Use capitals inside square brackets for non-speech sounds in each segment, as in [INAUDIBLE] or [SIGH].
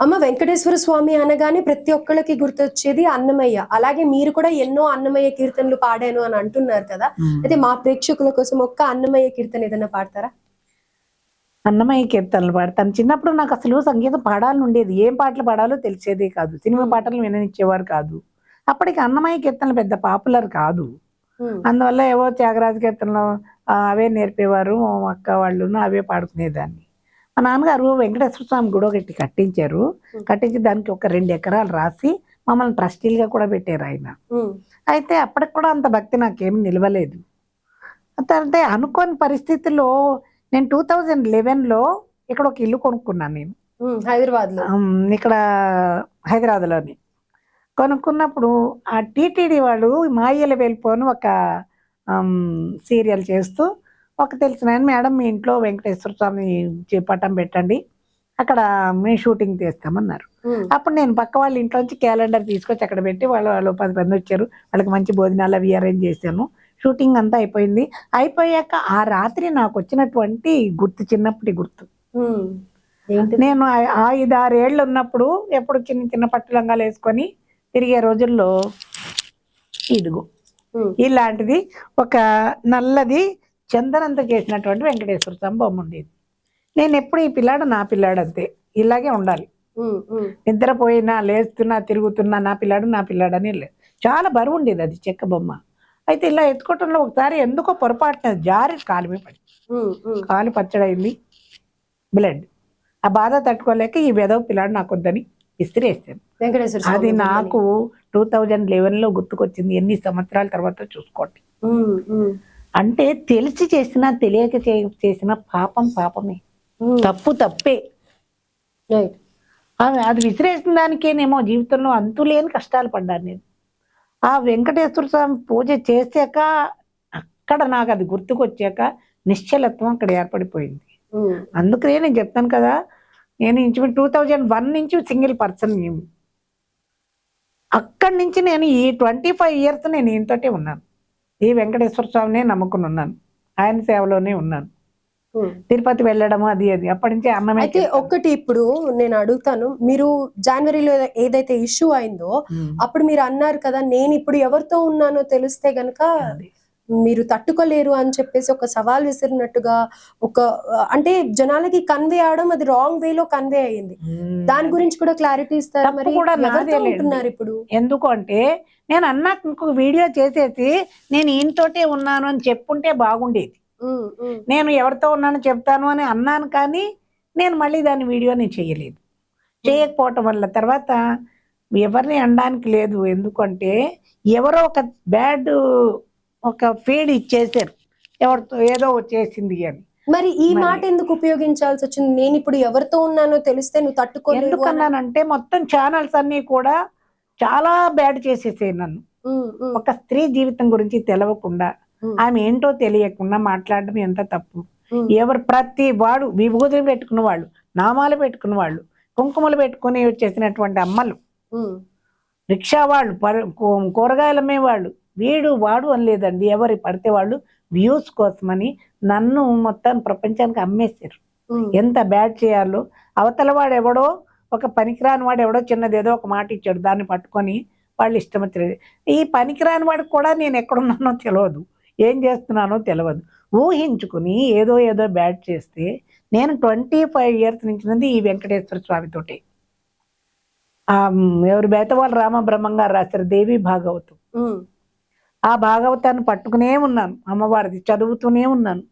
అమ్మ వెంకటేశ్వర స్వామి అనగానే ప్రతి ఒక్కళ్ళకి గుర్తొచ్చేది అన్నమయ్య. అలాగే మీరు కూడా ఎన్నో అన్నమయ్య కీర్తనలు పాడాను అని అంటున్నారు కదా. అయితే మా ప్రేక్షకుల కోసం ఒక్క అన్నమయ్య కీర్తన ఏదైనా పాడతారా? అన్నమయ్య కీర్తనలు పాడతాను. చిన్నప్పుడు నాకు అసలు సంగీతం పాడాలని ఉండేది. ఏం పాటలు పాడాలో తెలిసేదే కాదు. సినిమా పాటలు విననిచ్చేవారు కాదు. అప్పటికి అన్నమయ్య కీర్తనలు పెద్ద పాపులర్ కాదు. అందువల్ల ఏవో త్యాగరాజ కీర్తనలు అవే నేర్పేవారు. అక్క వాళ్ళు అవే పాడుకునేదాన్ని. మా నాన్నగారు వెంకటేశ్వర స్వామి గుడి ఒకటి కట్టించారు. కట్టించి దానికి ఒక రెండు ఎకరాలు రాసి మమ్మల్ని ట్రస్టీలుగా కూడా పెట్టారు ఆయన. అయితే అప్పటికి కూడా అంత భక్తి నాకేమి నిలవలేదు. అంటే అనుకోని పరిస్థితుల్లో నేను టూ థౌజండ్ లెవెన్లో ఇక్కడ ఒక ఇల్లు కొనుక్కున్నాను నేను. ఉమ్, హైదరాబాద్లో ఉమ్, ఇక్కడ హైదరాబాద్లోని. కొనుక్కున్నప్పుడు ఆ టీటీడీ వాళ్ళు మాయల వెళ్ళిపోను ఒక సీరియల్ చేస్తూ ఒక తెలిసిన మేడం మీ ఇంట్లో వెంకటేశ్వర స్వామి చే- పటం పెట్టండి. అక్కడ మేము షూటింగ్ తీస్తామన్నారు ఉమ్, అప్పుడు నేను పక్క వాళ్ళ ఇంట్లోంచి క్యాలెండర్ తీసుకొచ్చి అక్కడ పెట్టి వాళ్ళు వాళ్ళు పది మంది వచ్చారు. వాళ్ళకి మంచి భోజనాలు అవి అరేంజ్ చేశాను. షూటింగ్ అంతా అయిపోయింది. అయిపోయాక ఆ రాత్రి నాకు వచ్చినటువంటి గుర్తు చిన్నప్పటి గుర్తు. నేను ఐదు ఆరేళ్ళు ఉన్నప్పుడు ఎప్పుడు చిన్న చిన్న పట్టు లంగాలు వేసుకొని తిరిగే రోజుల్లో ఇదిగో. ఇలాంటిది ఒక నల్లది చందనంతో చేసినటువంటి వెంకటేశ్వర స్వామి బొమ్మ ఉండేది. నేను ఎప్పుడు ఈ పిల్లాడు నా పిల్లాడు అంతే. ఇలాగే ఉండాలి. నిద్రపోయినా లేస్తున్నా తిరుగుతున్నా నా పిల్లాడు నా పిల్లాడు అని చాలా బరువు ఉండేది అది చెక్క బొమ్మ. అయితే ఇలా ఎత్తుకోవటంలో ఒకసారి ఎందుకో పొరపాటున జారి కాలు మీద పడి. కాలు పచ్చడైంది. బ్లడ్. ఆ బాధ తట్టుకోలేక ఈ వెదవ పిల్లాడు నాకు వద్దని వెంకటేశ్వర స్వామి అది. నాకు టూ థౌజండ్ లెవెన్లో గుర్తుకొచ్చింది. ఎన్ని సంవత్సరాల తర్వాత చూసుకోండి. అంటే తెలిసి చేసినా తెలియక చేసిన పాపం పాపమే. తప్పు తప్పే. అది విసిరేసిన దానికేనేమో జీవితంలో అంతులేని కష్టాలు పడ్డాను నేను. ఆ వెంకటేశ్వర స్వామి పూజ చేశాక అక్కడ నాకు అది గుర్తుకొచ్చాక నిశ్చలత్వం అక్కడ ఏర్పడిపోయింది. అందుకనే నేను చెప్తాను కదా నేను ఇంచు టూ థౌజండ్ వన్ నుంచి సింగిల్ పర్సన్ అక్కడి నుంచి నేను ఈ ట్వంటీ ఫైవ్ ఇయర్స్ నేను ఈయనతోటే ఉన్నాను. ఈ వెంకటేశ్వర స్వామినే నమ్ముకుని ఉన్నాను ఆయన సేవలోనే ఉన్నాను. తిరుపతి వెళ్ళడము అది అది అప్పటి నుంచి అన్నమే అయితే ఒక్కటి ఇప్పుడు నేను అడుగుతాను మీరు జనవరిలో ఏదైతే ఇష్యూ అయిందో. అప్పుడు మీరు అన్నారు కదా నేను ఇప్పుడు ఎవరితో ఉన్నానో తెలిస్తే గనక. మీరు తట్టుకోలేరు అని చెప్పేసి ఒక సవాల్ విసిరినట్టుగా ఒక అంటే జనాలకి కన్వే అవడం అది రాంగ్ వేలో కన్వే అయ్యింది. దాని గురించి కూడా క్లారిటీ ఇస్తారు మరి. ఉంటున్నారు ఇప్పుడు? ఎందుకు అంటే నేను అన్నాక ఇంకొక వీడియో చేసేసి నేను ఈయనతోటే ఉన్నాను అని చెప్పుంటే బాగుండేది. నేను ఎవరితో ఉన్నానో చెప్తాను అని అన్నాను కానీ నేను మళ్ళీ దాని వీడియో నేను చేయలేదు. చేయకపోవటం వల్ల తర్వాత ఎవరిని అనడానికి లేదు. ఎందుకంటే ఎవరో ఒక బ్యాడ్ ఒక ఫీడ్ ఇచ్చేసారు ఎవరితో ఏదో చేసింది అని. మరి ఈ మాట ఎందుకు ఉపయోగించాల్సి వచ్చింది? నేను ఇప్పుడు ఎవరితో ఉన్నానో తెలిస్తే నువ్వు తట్టుకోలేవు అని- ఎందుకన్నానంటే మొత్తం ఛానల్స్ అన్ని కూడా చాలా బ్యాడ్ చేసేసాయి నన్ను. ఒక స్త్రీ జీవితం గురించి తెలవకుండా ఆమె ఏంటో తెలియకుండా మాట్లాడడం ఎంత తప్పు? ఎవరు ప్రతి వాడు విభూతులు పెట్టుకున్న వాళ్ళు నామాలు పెట్టుకున్న వాళ్ళు కుంకుమలు పెట్టుకుని వచ్చేసినటువంటి అమ్మలు. రిక్షా వాళ్ళు పర- కూ- వీడు వాడు అనలేదండి. ఎవరి పడితే వాళ్ళు వ్యూస్ కోసమని నన్ను మొత్తం ప్రపంచానికి అమ్మేశారు. ఎంత బ్యాడ్ చేయాలో అవతల వాడు ఎవడో ఒక పనికిరాని వాడు ఎవడో చిన్నది ఏదో ఒక మాట ఇచ్చాడు దాన్ని పట్టుకొని వాళ్ళు ఇష్టం వచ్చినది. ఈ పనికిరాని వాడికి కూడా నేను ఎక్కడున్నానో తెలియదు ఏం చేస్తున్నానో తెలియదు ఊహించుకుని ఏదో ఏదో బ్యాడ్ చేస్తే నేను ట్వంటీ ఫైవ్ ఇయర్స్ నుంచి ఉంది ఈ వెంకటేశ్వర స్వామితోటి ఎవరు బేతవాళ్ళ రామబ్రహ్మం గారు రాశారు దేవి భాగవతం. ఆ భాగవతాన్ని పట్టుకునే ఉన్నాను అమ్మవారిది చదువుతూనే ఉన్నాను.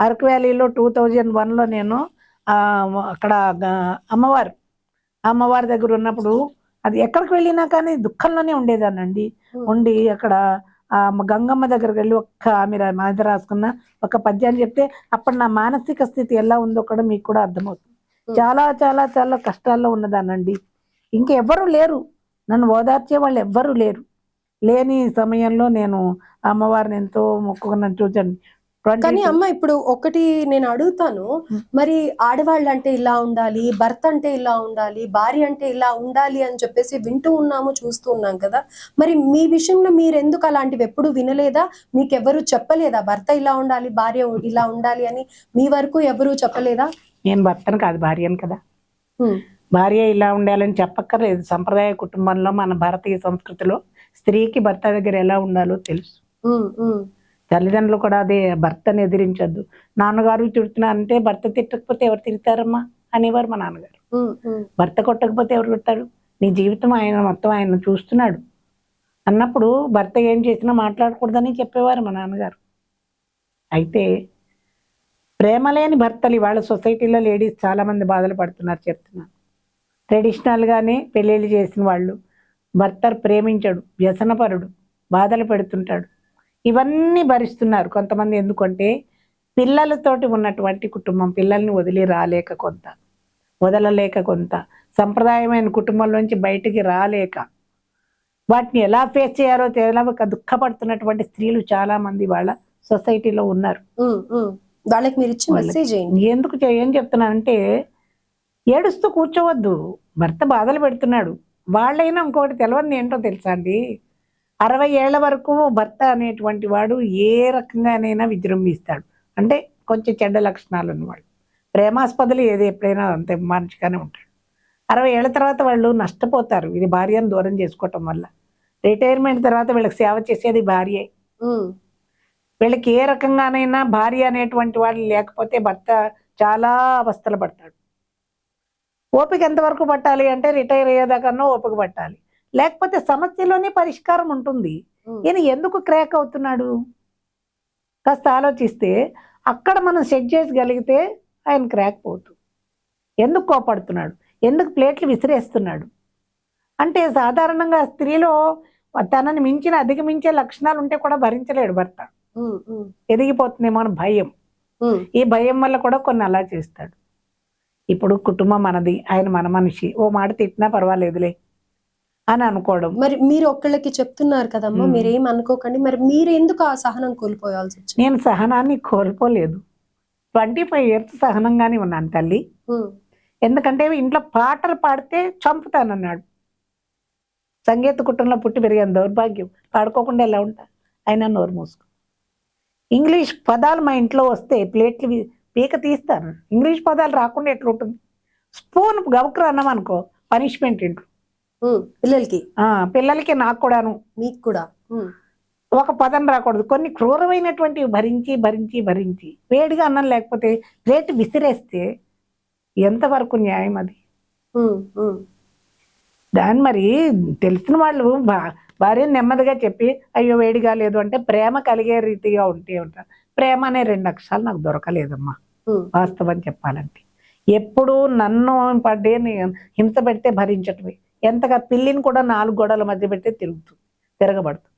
అరకు వ్యాలీలో టూ థౌజండ్ వన్లో నేను ఆ, అక్కడ అమ్మవారు అమ్మవారి దగ్గర ఉన్నప్పుడు అది ఎక్కడికి వెళ్ళినా కానీ దుఃఖంలోనే ఉండేదానండి. ఉండి అక్కడ గంగమ్మ దగ్గరికి వెళ్ళి ఒక్క ఆమె మీద రాసుకున్న ఒక పద్యాన్ని చెప్తే అప్పుడు నా మానసిక స్థితి ఎలా ఉందో కూడా మీకు కూడా అర్థమవుతుంది. చాలా చాలా చాలా కష్టాల్లో ఉన్నదానండి ఇంకెవ్వరూ లేరు. నన్ను ఓదార్చే వాళ్ళు ఎవ్వరూ లేరు. లేని సమయంలో నేను అమ్మవారిని ఎంతో మొక్కుకున్నాను చూచండి కానీ 22 అమ్మ ఇప్పుడు ఒకటి నేను అడుగుతాను. మరి ఆడవాళ్ళు అంటే ఇలా ఉండాలి భర్త అంటే ఇలా ఉండాలి భార్య అంటే ఇలా ఉండాలి అని చెప్పేసి వింటూ ఉన్నాము చూస్తూ ఉన్నాం కదా. మరి మీ విషయంలో మీరు ఎందుకు అలాంటివి ఎప్పుడు వినలేదా? మీకు ఎవరు చెప్పలేదా? భర్త ఇలా ఉండాలి భార్య ఇలా ఉండాలి అని మీ వరకు ఎవరు చెప్పలేదా? నేను భర్తను కాదు భార్యను కదా. భార్య ఇలా ఉండాలని చెప్పక్కర్లేదు. సంప్రదాయ కుటుంబంలో మన భారతీయ సంస్కృతిలో స్త్రీకి భర్త దగ్గర ఎలా ఉండాలో తెలుసు. తల్లిదండ్రులు కూడా అదే భర్తను ఎదిరించొద్దు. నాన్నగారు తిడుతున్నారంటే భర్త తిట్టకపోతే ఎవరు తిడతారమ్మా? అనేవారు మా నాన్నగారు. భర్త కొట్టకపోతే ఎవరు కొడతాడు నీ జీవితం ఆయన మొత్తం ఆయన చూస్తున్నాడు. అన్నప్పుడు భర్త ఏం చేసినా మాట్లాడకూడదని చెప్పేవారు మా నాన్నగారు. అయితే ప్రేమ లేని భర్తలు ఇవాళ సొసైటీలో లేడీస్ చాలా మంది బాధలు పడుతున్నారు చెప్తున్నాను. ట్రెడిషనల్గానే పెళ్ళిళ్ళు చేసిన వాళ్ళు భర్త ప్రేమించడు వ్యసనపరుడు బాధలు పెడుతుంటాడు ఇవన్నీ భరిస్తున్నారు కొంతమంది ఎందుకంటే పిల్లలతోటి ఉన్నటువంటి కుటుంబం పిల్లల్ని వదిలి రాలేక కొంత వదలలేక కొంత సంప్రదాయమైన కుటుంబంలోంచి బయటికి రాలేక వాటిని ఎలా ఫేస్ చేయాలో తెలియక దుఃఖపడుతున్నటువంటి స్త్రీలు చాలా మంది వాళ్ళ సొసైటీలో ఉన్నారు. వాళ్ళకి మీరు ఇచ్చి వాళ్ళకి. మెసేజ్ ఏంటి ఎందుకు ఏం చెప్తున్నానంటే ఏడుస్తూ కూర్చోవద్దు భర్త బాధలు పెడుతున్నాడు వాళ్ళైనా ఇంకొకటి తెలియదు ఏంటో తెలుసా అండి? అరవై ఏళ్ళ వరకు భర్త అనేటువంటి వాడు ఏ రకంగానైనా విజృంభిస్తాడు. అంటే కొంచెం చెడ్డ లక్షణాలు ఉన్నవాడు. ప్రేమాస్పదలు ఏది ఎప్పుడైనా అంతే మంచిగానే ఉంటాడు. అరవై ఏళ్ళ తర్వాత వాళ్ళు నష్టపోతారు. ఇది భార్యను దూరం చేసుకోవటం వల్ల. రిటైర్మెంట్ తర్వాత వీళ్ళకి సేవ చేసేది భార్యే. వీళ్ళకి ఏ రకంగానైనా భార్య అనేటువంటి వాళ్ళు లేకపోతే భర్త చాలా అవస్థలు పడతాడు. ఓపిక ఎంతవరకు పట్టాలి అంటే రిటైర్ అయ్యేదాకన్నా ఓపిక పట్టాలి. లేకపోతే సమస్యలోనే పరిష్కారం ఉంటుంది. ఈయన ఎందుకు క్రాక్ అవుతున్నాడు? కాస్త ఆలోచిస్తే అక్కడ మనం సెట్ చేయగలిగితే ఆయన క్రాక్ పోతు ఎందుకు కోపడుతున్నాడు? ఎందుకు ప్లేట్లు విసిరేస్తున్నాడు? అంటే సాధారణంగా స్త్రీలో తనని మించిన అధిగమించే లక్షణాలు ఉంటే కూడా భరించలేడు భర్త. ఎదిగిపోతుందేమో అని భయం. ఈ భయం వల్ల కూడా కొన్ని అలా చేస్తాడు. ఇప్పుడు కుటుంబం మనది ఆయన మన మనిషి. ఓ మాట తిట్టినా పర్వాలేదులే అని అనుకోవడం. మరి మీరు ఒక్కళ్ళకి చెప్తున్నారు కదమ్మా. మీరేం అనుకోకండి. మరి మీరు ఎందుకు ఆ సహనం కోల్పోయాల్సి వచ్చింది? నేను సహనాన్ని కోల్పోలేదు. ట్వంటీ ఫైవ్ ఇయర్స్ సహనంగానే ఉన్నాను తల్లి. ఎందుకంటే ఇంట్లో పాటలు పాడితే చంపుతానన్నాడు. సంగీత కుటుంబంలో పుట్టి పెరిగాను దౌర్భాగ్యం. పాడుకోకుండా ఎలా ఉంటా? అయినా నోరు మూసుకో. ఇంగ్లీష్ పదాలు మా ఇంట్లో వస్తే ప్లేట్లు పీక తీస్తాను. ఇంగ్లీష్ పదాలు రాకుండా ఎట్లా ఉంటుంది స్పూన్ గవకరు అన్నాం అనుకో పనిష్మెంట్ ఇంట్లో పిల్లలకి? పిల్లలకి నాకు కూడాను. మీకు కూడా? ఒక పదం రాకూడదు. కొన్ని క్రూరమైనటువంటివి భరించి భరించి భరించి వేడిగా అన్నం లేకపోతే ప్లేట్ విసిరేస్తే ఎంతవరకు న్యాయం అది? దాన్ని మరి తెలిసిన వాళ్ళు భా- భార్యను నెమ్మదిగా చెప్పి అయ్యో వేడిగా లేదు అంటే ప్రేమ కలిగే రీతిగా ఉంటే ఉంటా. ప్రేమ అనే రెండు అక్షరాలు నాకు దొరకలేదమ్మా. వాస్తవం చెప్పాలంటే. ఎప్పుడు నన్ను పడ్డే హింస పెడితే భరించటమే. ఎంతగా పిల్లిని కూడా నాలుగు గోడల మధ్య పెడితే తిరుగుతుంది తిరగబడుతుంది.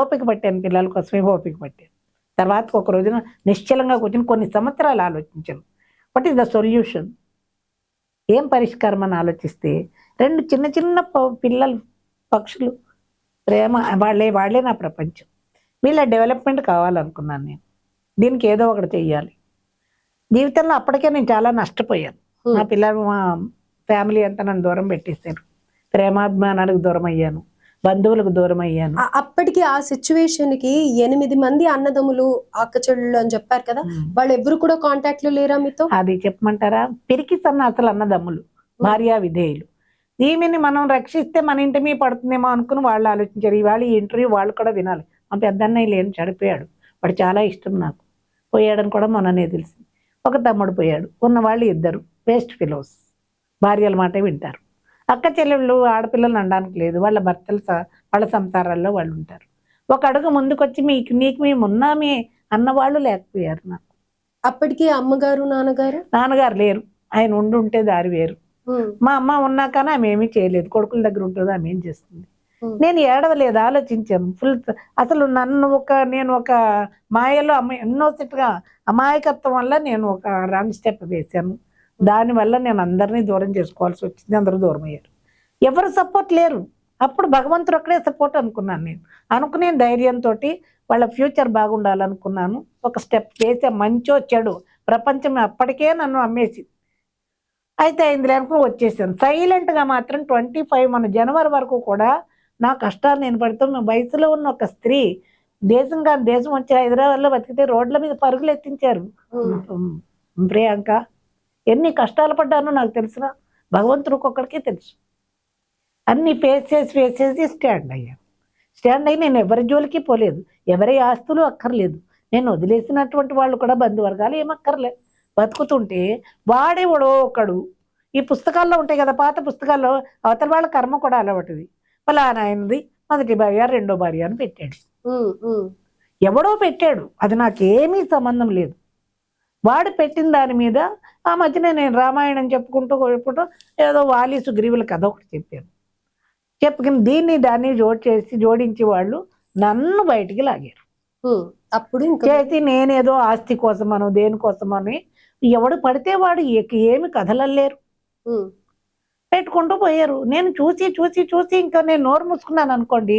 ఓపిక పట్టాను పిల్లల కోసమే ఓపిక పట్టాను. తర్వాత ఒక రోజున నిశ్చలంగా కూర్చొని కొన్ని సంవత్సరాలు ఆలోచించాను. వాట్ ఈస్ ద సొల్యూషన్ ఏం పరిష్కారం అని ఆలోచిస్తే రెండు చిన్న చిన్న పిల్లలు పక్షులు ప్రేమ వాళ్ళే వాళ్ళే నా ప్రపంచం. వీళ్ళ డెవలప్మెంట్ కావాలనుకున్నాను నేను. దీనికి ఏదో ఒకటి చెయ్యాలి. జీవితంలో అప్పటికే నేను చాలా నష్టపోయాను. నా పిల్లలు మా ఫ్యామిలీ అంతా నన్ను దూరం పెట్టేశారు. ప్రేమాభిమానాలకు దూరం అయ్యాను బంధువులకు దూరం అయ్యాను అప్పటికి ఆ సిచ్యువేషన్కి ఎనిమిది మంది అన్నదమ్ములు అక్క చెల్లెళ్ళు అని చెప్పారు కదా వాళ్ళు ఎవరు కూడా కాంటాక్ట్లో లేరా మీతో? అది చెప్పమంటారా? పిరికి సన్నాసులు అన్నదమ్ములు భార్యా విధేయులు. ఈమెని మనం రక్షిస్తే మన ఇంటి మీద పడుతుందేమో అనుకుని వాళ్ళు ఆలోచించారు. ఇవాళ ఈ ఇంటర్వ్యూ వాళ్ళు కూడా వినాలి. మా పెద్దన్నయ్య లేని చడిపోయాడు వాడు చాలా ఇష్టం నాకు. పోయాడని కూడా మొన్ననే తెలిసింది. ఒక తమ్ముడు పోయాడు. ఉన్న వాళ్ళు ఇద్దరు. Waste fellows. భార్యల మాట వింటారు. అక్క చెల్లెళ్ళు ఆడపిల్లలు అనడానికి లేదు. వాళ్ళ భర్తలు వాళ్ళ సంసారాల్లో వాళ్ళు ఉంటారు. ఒక అడుగు ముందుకొచ్చి మీకు నీకు మేము ఉన్నామే అన్నవాళ్ళు లేకపోయారు నాకు. అప్పటికి అమ్మగారు నాన్నగారు? నాన్నగారు లేరు. ఆయన ఉండి ఉంటే దారి వేరు. మా అమ్మ ఉన్నాకనే ఆమె ఏమీ చేయలేదు. కొడుకుల దగ్గర ఉంటుంది ఆమె ఏం చేస్తుంది? నేను ఏడవలేదు ఆలోచించాను. ఫుల్ అసలు నన్ను ఒక నేను ఒక మాయలో అమ్మ ఎన్నోసెట్గా అమాయకత్వం వల్ల నేను ఒక రాంగ్ స్టెప్ వేశాను. దానివల్ల నేను అందరినీ దూరం చేసుకోవాల్సి వచ్చింది అందరూ దూరం అయ్యారు. ఎవరు సపోర్ట్ లేరు. అప్పుడు భగవంతుడు ఒక్కడే సపోర్ట్ అనుకున్నాను నేను. అనుకునే ధైర్యంతో వాళ్ళ ఫ్యూచర్ బాగుండాలనుకున్నాను. ఒక స్టెప్ వేసే మంచో చెడు ప్రపంచం అప్పటికే నన్ను అమ్మేసి అయితే అయింది అనుకుని వచ్చేసాను. సైలెంట్గా మాత్రం ట్వంటీ ఫైవ్ మన జనవరి వరకు కూడా నా కష్టాలు నేను పడుతున్న వయసులో ఉన్న ఒక స్త్రీ దేశం కాని దేశం వచ్చి హైదరాబాద్లో బతికితే రోడ్ల మీద పరుగులు ఎత్తించారు. ప్రియాంక ఎన్ని కష్టాలు పడ్డానో నాకు తెలుసునా భగవంతుడు ఒక్కొక్కడికే తెలుసు. అన్ని ఫేస్ చేసి ఫేస్ చేసి స్టాండ్ అయ్యాను స్టాండ్ అయ్యి నేను ఎవరి జోలికి పోలేదు. ఎవరి ఆస్తులు అక్కర్లేదు. నేను వదిలేసినటువంటి వాళ్ళు కూడా బంధువర్గాలు ఏమక్కర్లేదు బతుకుతుంటే వాడేవాడో ఒకడు. ఈ పుస్తకాల్లో ఉంటాయి కదా పాత పుస్తకాల్లో అవతల వాళ్ళ కర్మ కూడా అలవాటుది. ఫలానా ఆయనది మొదటి భార్య రెండో భార్య అని పెట్టాడు. ఎవడో పెట్టాడు. అది నాకేమీ సంబంధం లేదు. వాడు పెట్టిన దాని మీద ఆ మధ్యన నేను రామాయణం చెప్పుకుంటూ చెప్పుకుంటూ ఏదో వాలి సుగ్రీవుల కథ ఒకటి చెప్పాను చెప్పుకుని దీన్ని దాన్ని జోడ్ చేసి జోడించి వాళ్ళు నన్ను బయటికి లాగారు. అప్పుడు చేసి నేనేదో ఆస్తి కోసమనో దేనికోసమని ఎవడు పడితే వాడు ఏమి కథలలేరు ఉమ్, పెట్టుకుంటూ పోయారు. నేను చూసి చూసి చూసి ఇంకా నేను నోరు మూసుకున్నాను అనుకోండి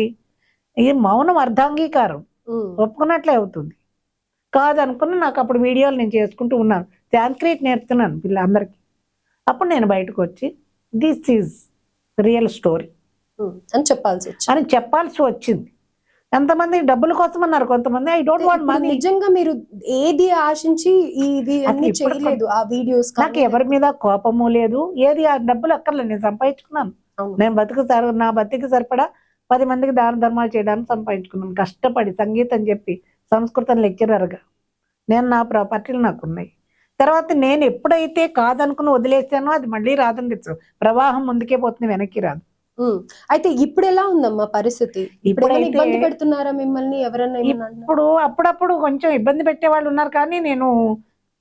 ఇది మౌనం అర్ధాంగీకారం. ఒప్పుకున్నట్లే అవుతుంది. కాదనుకుని నాకు అప్పుడు వీడియోలు నేను చేసుకుంటూ ఉన్నాను. సాంస్క్రిట్ నేర్చుకున్నాను పిల్లలందరికీ అప్పుడు నేను బయటకు వచ్చి దిస్ ఈజ్ రియల్ స్టోరీ. అని చెప్పాల్సి వచ్చింది. అని చెప్పాల్సి వచ్చింది. ఎంతమంది డబ్బుల కోసం అన్నారు కొంతమంది ఐ డోంట్ వాంట్ మనీ. నిజంగా మీరు ఏది ఆశించి ఇది అన్ని చేయలేదు ఆ వీడియోస్ నాకు ఎవరి మీద కోపము లేదు. ఏది ఆ డబ్బులు అక్కర్లేదు. నేను సంపాదించుకున్నాను. నేను బతుకు సరి నా బతికి సరిపడా పది మందికి దాన ధర్మాలు చేయడానికి సంపాదించుకున్నాను. కష్టపడి సంగీతం చెప్పి సంస్కృతం లెక్చరర్గా నేను నా ప్రాపర్టీలు నాకు ఉన్నాయి తర్వాత నేను ఎప్పుడైతే కాదనుకుని వదిలేసానో అది మళ్ళీ రాదని తెచ్చు ప్రవాహం ముందుకే పోతుంది వెనక్కి రాదు. అయితే ఇప్పుడు ఎలా ఉందమ్మా పరిస్థితి? ఇప్పుడు ఇబ్బంది పెడుతున్నారా మిమ్మల్ని ఎవరన్నా? ఇప్పుడు అప్పుడప్పుడు కొంచెం ఇబ్బంది పెట్టే వాళ్ళు ఉన్నారు కానీ నేను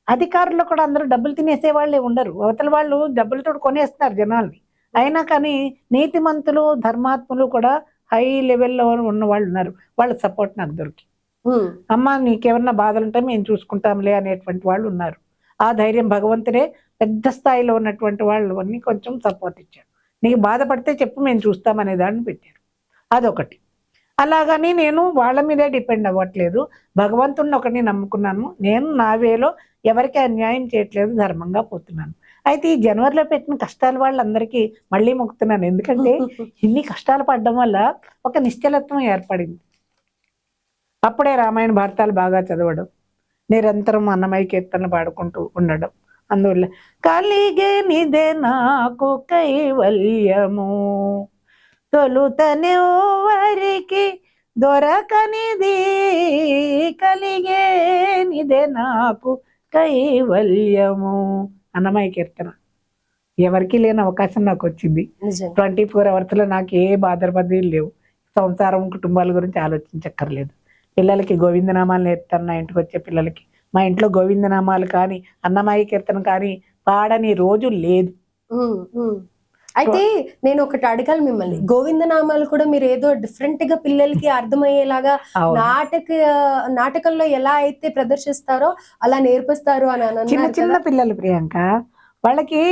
అధికారులు కూడా అందరూ డబ్బులు తినేసే వాళ్ళే ఉండరు. అవతల వాళ్ళు డబ్బులతో కొనేస్తున్నారు జనాల్ని. అయినా కానీ నీతిమంతులు ధర్మాత్ములు కూడా హై లెవెల్లో ఉన్న వాళ్ళు ఉన్నారు. వాళ్ళ సపోర్ట్ నాకు దొరికి. అమ్మ నీకేమన్నా బాధలు ఉంటే మేము చూసుకుంటాంలే అనేటువంటి వాళ్ళు ఉన్నారు. ఆ ధైర్యం భగవంతుడే పెద్ద స్థాయిలో ఉన్నటువంటి వాళ్ళు అన్ని కొంచెం సపోర్ట్ ఇచ్చారు నీకు బాధపడితే చెప్పు మేము చూస్తామనే దాన్ని పెట్టారు. అదొకటి. అలాగని నేను వాళ్ళ మీదే డిపెండ్ అవ్వట్లేదు. భగవంతుడిని ఒకటి నమ్ముకున్నాను. నేను నా వేలో ఎవరికి అన్యాయం చేయట్లేదు ధర్మంగా పోతున్నాను. అయితే ఈ జనవరిలో పెట్టిన కష్టాలు వాళ్ళందరికీ మళ్ళీ మొక్కుతున్నాను. ఎందుకంటే [LAUGHS] ఇన్ని కష్టాలు పడడం వల్ల ఒక నిశ్చలత్వం ఏర్పడింది. అప్పుడే రామాయణ భారతాలు బాగా చదవడం నిరంతరం అన్నమయ్య కీర్తన పాడుకుంటూ ఉండడం అందువల్ల కలిగే నిదే నాకు కైవల్యము తొలుతనెవరికి దొరకనిది కలిగే నిదే నాకు కైవల్యము అన్నమయ్య కీర్తన. ఎవరికి లేని అవకాశం నాకు వచ్చింది ట్వంటీ ఫోర్ అవర్స్లో నాకు ఏ బాధపడి లేవు. సంసారం కుటుంబాల గురించి ఆలోచించక్కర్లేదు. పిల్లలకి గోవిందనామాలు నేర్పుతాను నా ఇంటికి వచ్చే పిల్లలకి. మా ఇంట్లో గోవిందనామాలు కానీ అన్నమాయి కీర్తన కానీ పాడని రోజు లేదు. అయితే నేను ఒకటి అడగాలి మిమ్మల్ని గోవిందనామాలు కూడా మీరు ఏదో డిఫరెంట్గా పిల్లలకి అర్థమయ్యేలాగా. నాటక నాటకంలో ఎలా అయితే ప్రదర్శిస్తారో అలా నేర్పిస్తారు అని చిన్న చిన్న. పిల్లలు ప్రియాంక వాళ్ళకి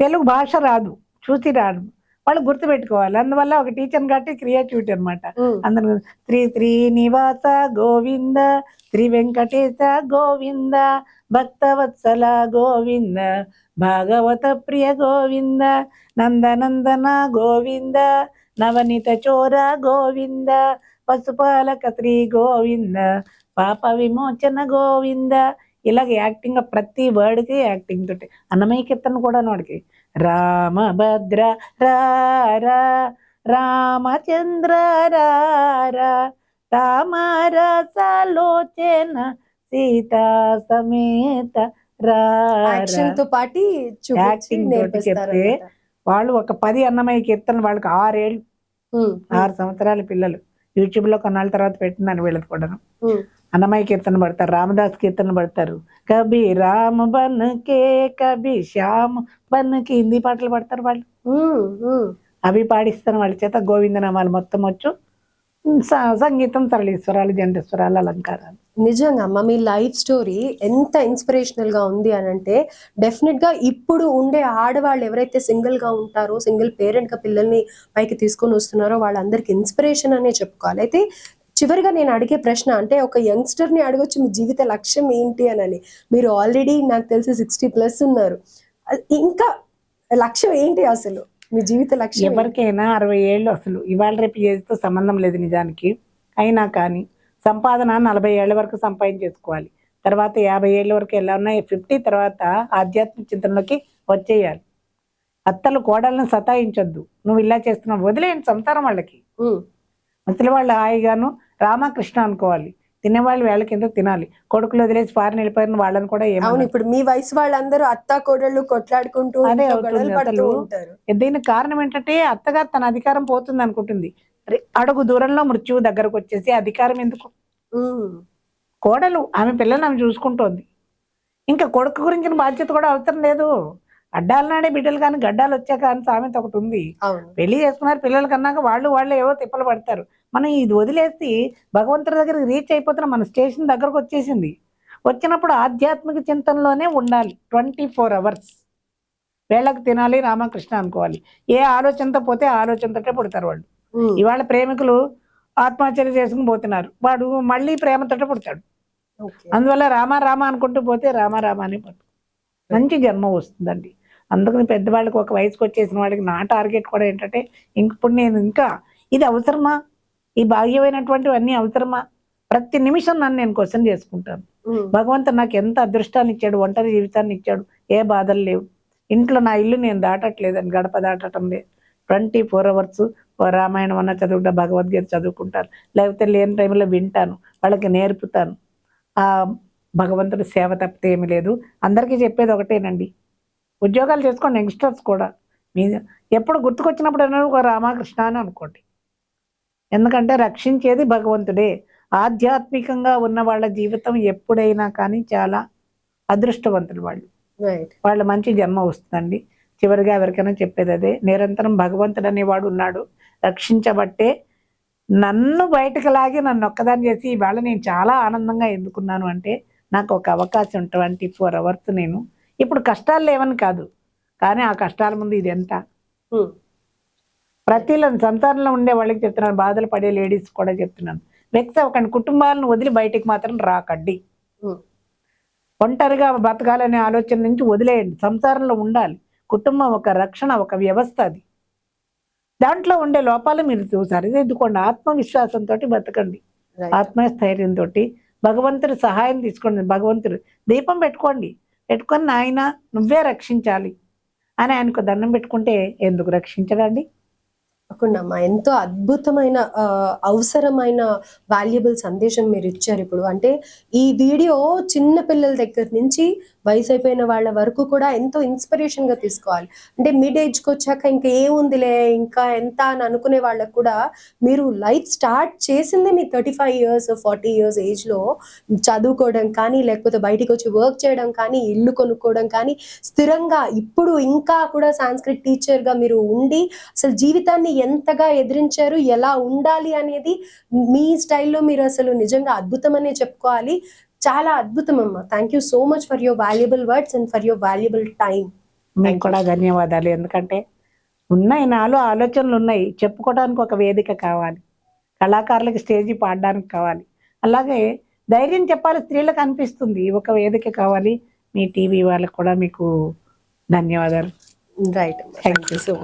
తెలుగు భాష రాదు చూసి రాదు వాళ్ళు గుర్తుపెట్టుకోవాలి. అందువల్ల ఒక టీచర్ కాబట్టి క్రియేటివిటీ అన్నమాట. ఉమ్, అందరు శ్రీ శ్రీనివాస గోవింద శ్రీ వెంకటేశ గోవింద భక్తవత్సల గోవింద భాగవత ప్రియ గోవింద నందనందన గోవింద నవనీత చోర గోవింద పశుపాలక శ్రీ గోవింద పాప విమోచన గోవింద. ఇలాగ యాక్టింగ్ ప్రతి వర్డ్కి యాక్టింగ్ తోటి అన్నమయ్య కీర్తన కూడా వాడికి రామభద్ర రా రా రామచంద్ర రా రా రామరసలోచన సీతా సమేత తో పాటి తోటి చెప్తే. వాళ్ళు ఒక పది అన్నమయ్య కీర్తన వాళ్ళకి ఆరేళ్ళు ఆరు సంవత్సరాల పిల్లలు. యూట్యూబ్లో కొన్నాళ్ళ తర్వాత పెట్టినాను వీళ్ళకి కూడా అన్నమయ్య కీర్తన పడతారు రామదాస్ కీర్తన పడతారు. కబి రామ బన్ కే కబి శ్యామ్ బన్కి హిందీ పాటలు పడతారు వాళ్ళు. అవి పాడిస్తాను వాళ్ళ చేత గోవిందనామాలు మొత్తం వచ్చు. సంగీతం సరళీశ్వరాలు జంటేశ్వరాలు అలంకారాలు. నిజంగా అమ్మ మీ లైఫ్ స్టోరీ ఎంత ఇన్స్పిరేషనల్గా ఉంది అని అంటే డెఫినెట్గా ఇప్పుడు ఉండే ఆడవాళ్ళు ఎవరైతే సింగిల్గా ఉంటారో సింగిల్ పేరెంట్గా పిల్లల్ని పైకి తీసుకొని వస్తున్నారో వాళ్ళందరికి ఇన్స్పిరేషన్ అనే చెప్పుకోవాలి. అయితే చివరిగా నేను అడిగే ప్రశ్న అంటే ఒక యంగ్స్టర్ని అడగొచ్చు మీ జీవిత లక్ష్యం ఏంటి అని మీరు ఆల్రెడీ నాకు తెలిసి సిక్స్టీ ప్లస్ ఉన్నారు. ఇంకా లక్ష్యం ఏంటి అసలు? మీ జీవిత లక్ష్యం? ఎవరికైనా అరవై ఏళ్ళు అసలు ఇవాళ రేపు ఏజ్తో సంబంధం లేదు నిజానికి. అయినా కానీ సంపాదన నలభై ఏళ్ళ వరకు సంపాదించేసుకోవాలి. తర్వాత యాభై ఏళ్ళ వరకు ఎలా ఉన్నాయి ఫిఫ్టీ తర్వాత ఆధ్యాత్మిక చింతనలోకి వచ్చేయాలి. అత్తలు కోడళ్ళని సతాయించొద్దు. నువ్వు ఇలా చేస్తున్నావు వదిలేయండి సంసారం వాళ్ళకి. ముసలి వాళ్ళు హాయిగాను రామకృష్ణ అనుకోవాలి. తినేవాళ్ళు వేళ కింద తినాలి? కొడుకులు వదిలేసి ఫారిన్ వెళ్ళిపోయిన వాళ్ళని కూడా అవును ఏమన్నా ఇప్పుడు మీ వయసు వాళ్ళందరూ అత్త కోడళ్ళు కొట్లాడుకుంటూ అదే దీనికి కారణం ఏంటంటే అత్తగా తన అధికారం పోతుంది అనుకుంటుంది. అడుగు దూరంలో మృత్యువు దగ్గరకు వచ్చేసి అధికారం ఎందుకు? కోడలు ఆమె పిల్లల్ని ఆమె చూసుకుంటోంది. ఇంకా కొడుకు గురించిన బాధ్యత కూడా అవసరం లేదు. అడ్డాలు నాడే బిడ్డలు కానీ గడ్డాలు వచ్చాక అని సామెత ఒకటి ఉంది. పెళ్ళి చేసుకున్నారు పిల్లలు కన్నాక వాళ్ళు వాళ్ళు ఏవో తిప్పలు పడతారు. మనం ఇది వదిలేసి భగవంతుడి దగ్గరికి రీచ్ అయిపోతున్న మన స్టేషన్ దగ్గరకు వచ్చేసింది. వచ్చినప్పుడు ఆధ్యాత్మిక చింతనలోనే ఉండాలి. ట్వంటీ ఫోర్ అవర్స్ వేళకు తినాలి రామకృష్ణ అనుకోవాలి. ఏ ఆలోచనతో పోతే ఆలోచనతోటే పుడతారు వాళ్ళు. ఇవాళ ప్రేమికులు ఆత్మహత్యలు చేసుకుని పోతున్నారు. వాడు మళ్ళీ ప్రేమతోటే పుడతాడు. అందువల్ల రామ రామ అనుకుంటూ పోతే రామ రామ అని పట్టు. మంచి జన్మ వస్తుందండి. అందుకని పెద్దవాళ్ళకి ఒక వయసుకు వచ్చేసిన వాళ్ళకి నా టార్గెట్ కూడా ఏంటంటే ఇంక ఇప్పుడు నేను ఇంకా ఇది అవసరమా? ఈ బాహ్యమైనటువంటివన్నీ అవసరమా? ప్రతి నిమిషం నన్ను నేను క్వశ్చన్ చేసుకుంటాను. భగవంతుడు నాకు ఎంత అదృష్టాన్ని ఇచ్చాడు ఒంటరి జీవితాన్ని ఇచ్చాడు ఏ బాధలు లేవు. ఇంట్లో నా ఇల్లు నేను దాటట్లేదని గడప దాటటం లేదు. ట్వంటీ ఫోర్ అవర్స్ రామాయణం అన్న చదువుకుంటా భగవద్గీత చదువుకుంటాను. లేకపోతే లేని టైంలో వింటాను వాళ్ళకి నేర్పుతాను. ఆ భగవంతుడి సేవ తప్పితే ఏమీ లేదు. అందరికీ చెప్పేది ఒకటేనండి. ఉద్యోగాలు చేసుకోండి యంగ్స్టర్స్ కూడా. మీ ఎప్పుడు గుర్తుకొచ్చినప్పుడు ఒక రామకృష్ణ అని అనుకోండి. ఎందుకంటే రక్షించేది భగవంతుడే. ఆధ్యాత్మికంగా ఉన్న వాళ్ళ జీవితం ఎప్పుడైనా కానీ చాలా అదృష్టవంతులు వాళ్ళు. వాళ్ళ మంచి జన్మ వస్తుందండి. చివరిగా ఎవరికైనా చెప్పేది అదే నిరంతరం భగవంతుడు అనేవాడు ఉన్నాడు. రక్షించబట్టే నన్ను బయటకు లాగి నన్ను ఒక్కదాన్ని చేసి ఇవాళ నేను చాలా ఆనందంగా ఎందుకున్నాను అంటే నాకు ఒక అవకాశం ట్వంటీ ఫోర్ అవర్స్ నేను ఇప్పుడు కష్టాలు లేవని కాదు కానీ ఆ కష్టాల ముందు ఇది ఎంత? ఉమ్, ప్రతిలో సంసారంలో ఉండే వాళ్ళకి చెప్తున్నాను బాధలు పడే లేడీస్ కూడా చెప్తున్నాను. వెక్స్ అవ్వకండి కుటుంబాలను వదిలి బయటికి మాత్రం రాకండి. ఒంటరిగా బతకాలనే ఆలోచన నుంచి వదిలేయండి సంసారంలో ఉండాలి. కుటుంబం ఒక రక్షణ ఒక వ్యవస్థ అది. దాంట్లో ఉండే లోపాలు మీరు చూసారు సరిదిద్దుకోండి ఆత్మవిశ్వాసంతో బతకండి. ఆత్మస్థైర్యంతో భగవంతుడి సహాయం తీసుకోండి భగవంతుడు దీపం పెట్టుకోండి. పెట్టుకొని నాయన నువ్వే రక్షించాలి అని ఆయనకు దండం పెట్టుకుంటే ఎందుకు రక్షించడండి? తప్పకుండా. ఎంతో అద్భుతమైన ఆ, అవసరమైన వాల్యుబుల్ సందేశం మీరు ఇచ్చారు ఇప్పుడు. అంటే ఈ వీడియో చిన్న పిల్లల దగ్గర నుంచి వయసు అయిపోయిన వాళ్ళ వరకు కూడా ఎంతో ఇన్స్పిరేషన్గా తీసుకోవాలి. అంటే మిడ్ ఏజ్కి వచ్చాక ఇంకా ఏముందిలే ఇంకా ఎంత అని అనుకునే వాళ్ళకు కూడా మీరు లైఫ్ స్టార్ట్ చేసింది మీ thirty five years forty years ఏజ్లో చదువుకోవడం కానీ లేకపోతే బయటికి వచ్చి వర్క్ చేయడం కానీ ఇల్లు కొనుక్కోవడం కానీ స్థిరంగా ఇప్పుడు ఇంకా కూడా సాంస్క్రిట్ టీచర్గా మీరు ఉండి అసలు జీవితాన్ని ఎంతగా ఎదిరించారు ఎలా ఉండాలి అనేది మీ స్టైల్లో మీరు అసలు నిజంగా అద్భుతం అనే చెప్పుకోవాలి. చాలా అద్భుతం అమ్మా thank you so much for your valuable words and for your valuable time మీకు కూడా ధన్యవాదాలు. ఎందుకంటే ఉన్నాయి నాలో ఆలోచనలు ఉన్నాయి. చెప్పుకోవడానికి ఒక వేదిక కావాలి. కళాకారులకు స్టేజి పాడడానికి కావాలి. అలాగే ధైర్యం చెప్పాలి స్త్రీలకు అనిపిస్తుంది. ఒక వేదిక కావాలి. మీ టీవీ వాళ్ళకి కూడా మీకు ధన్యవాదాలు. Right thank you so much